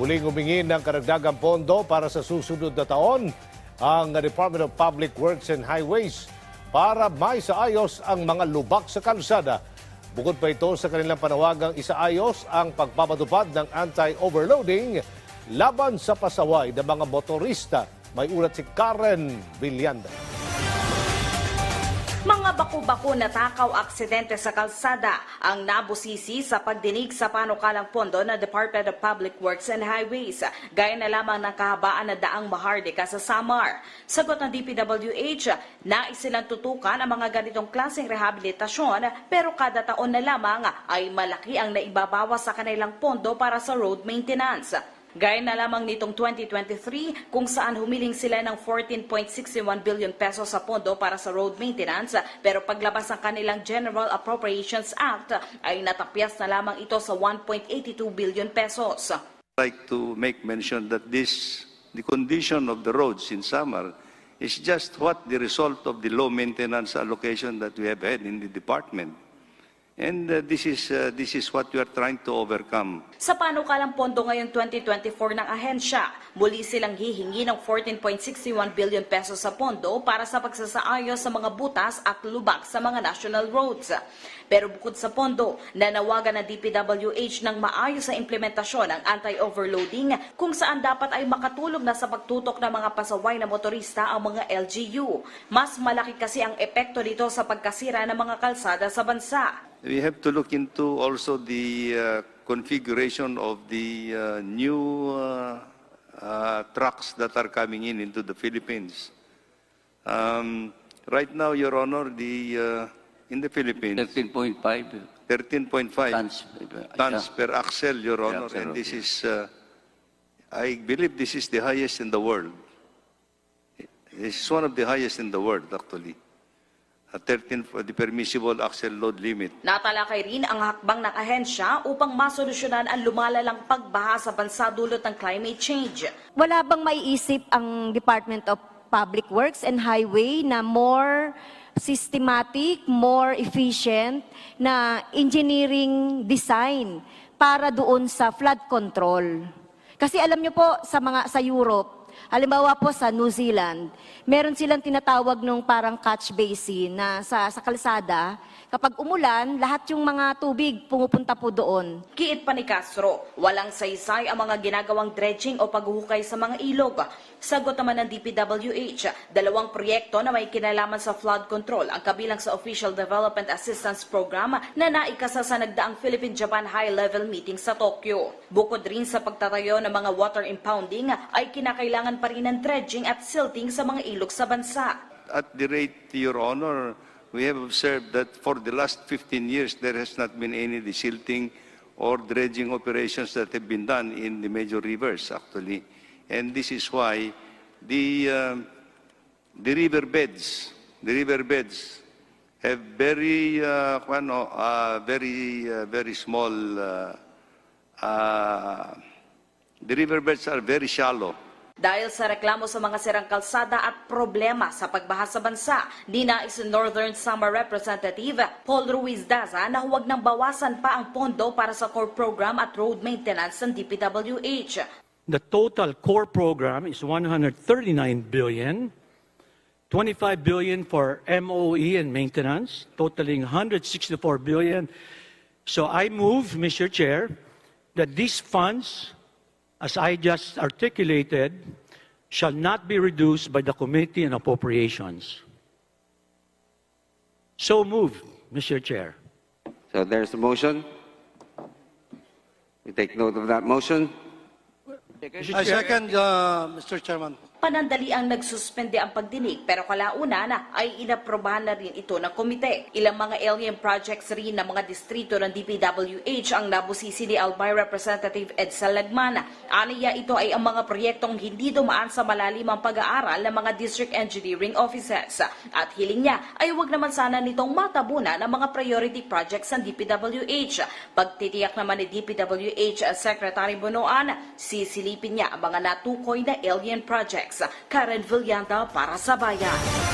Muling humingi ng karagdagang pondo para sa susunod na taon ang Department of Public Works and Highways para maisaayos ang mga lubak sa kalsada. Bukod pa ito sa kanilang panawagang isaayos ang pagpapatupad ng anti-overloading laban sa pasaway ng mga motorista. May ulat si Karen Villanda. Mga baku-bako na takaw aksidente sa kalsada ang nabusisi sa pagdinig sa panukalang pondo ng Department of Public Works and Highways. Gaya na lamang ng kahabaan na daang Mahardika sa Samar. Sagot ng DPWH, nais silang tutukan ang mga ganitong klaseng rehabilitasyon pero kada taon na lamang ay malaki ang naibabawas sa kanilang pondo para sa road maintenance. Gaya na lamang nitong 2023 kung saan humiling sila ng 14.61 billion pesos sa pondo para sa road maintenance pero paglabas ng kanilang General Appropriations Act ay natapyas na lamang ito sa 1.82 billion pesos. like to make mention that this, the condition of the roads in summer is just what the result of the low maintenance allocation that we have had in the department. And uh, this is, uh, this is what we are trying to overcome. Sa panukalang pondo ngayong 2024 ng ahensya, muli silang hihingi ng 14.61 billion pesos sa pondo para sa pagsasaayos sa mga butas at lubak sa mga national roads. Pero bukod sa pondo, nanawagan ng DPWH ng maayos sa implementasyon ng anti-overloading kung saan dapat ay makatulong na sa pagtutok ng mga pasaway na motorista ang mga LGU. Mas malaki kasi ang epekto nito sa pagkasira ng mga kalsada sa bansa. We have to look into also the uh, configuration of the uh, new uh, uh, trucks that are coming in into the Philippines. Um, right now, Your Honor, the uh, in the Philippines, 13.5 13.5 tons. tons per axle, Your Honor, axle, and this is, uh, I believe this is the highest in the world. Is one of the highest in the world, actually. Uh, 13 for the permissible axle load limit. Natalakay rin ang hakbang ng ahensya upang masolusyonan ang lumalalang pagbaha sa bansa dulot ng climate change. Wala bang maiisip ang Department of Public Works and Highway na more systematic, more efficient na engineering design para doon sa flood control? Kasi alam niyo po sa mga sa Europe, halimbawa po sa New Zealand, meron silang tinatawag nung parang catch basin na sa sa kalsada, kapag umulan, lahat yung mga tubig pumupunta po doon. Kiit pa ni Castro, walang saysay ang mga ginagawang dredging o paghuhukay sa mga ilog. Sagot naman ng DPWH, dalawang proyekto na may kinalaman sa flood control ang kabilang sa Official Development Assistance Program na naikasa sa nagdaang Philippine-Japan High-Level Meeting sa Tokyo. Bukod rin sa pagtatayo ng mga water impounding, ay kinakailangan pa rin ng dredging at silting sa mga ilog sa bansa. At the rate, Your Honor, we have observed that for the last 15 years, there has not been any desilting or dredging operations that have been done in the major rivers, actually. And this is why the, um, the river beds, the river beds have very, uh, ano, uh, very, uh, very small, uh, uh, the river beds are very shallow. Dahil sa reklamo sa mga sirang kalsada at problema sa pagbaha sa bansa, ninais Northern Summer Representative Paul Ruiz Daza na huwag nang bawasan pa ang pondo para sa core program at road maintenance ng DPWH. The total core program is 139 billion, 25 billion for MOE and maintenance, totaling 164 billion. So I move, Mr. Chair, that these funds, as I just articulated, shall not be reduced by the Committee on Appropriations. So moved, Mr. Chair. So there's the motion. We take note of that motion. I second, uh, Mr. Chairman. Panandali ang nagsuspende ang pagdinig pero kalaunan ay inaprobahan na rin ito ng komite. Ilang mga alien projects rin ng mga distrito ng DPWH ang nabusisi ni Albay Representative Ed Salagman. Aniya ito ay ang mga proyektong hindi dumaan sa malalimang pag-aaral ng mga district engineering offices. At hiling niya ay huwag naman sana nitong matabunan ng mga priority projects ng DPWH. Pagtitiyak naman ni DPWH Secretary Bonoan, sisilipin niya ang mga natukoy na alien Karen Villanda para sa Bayan.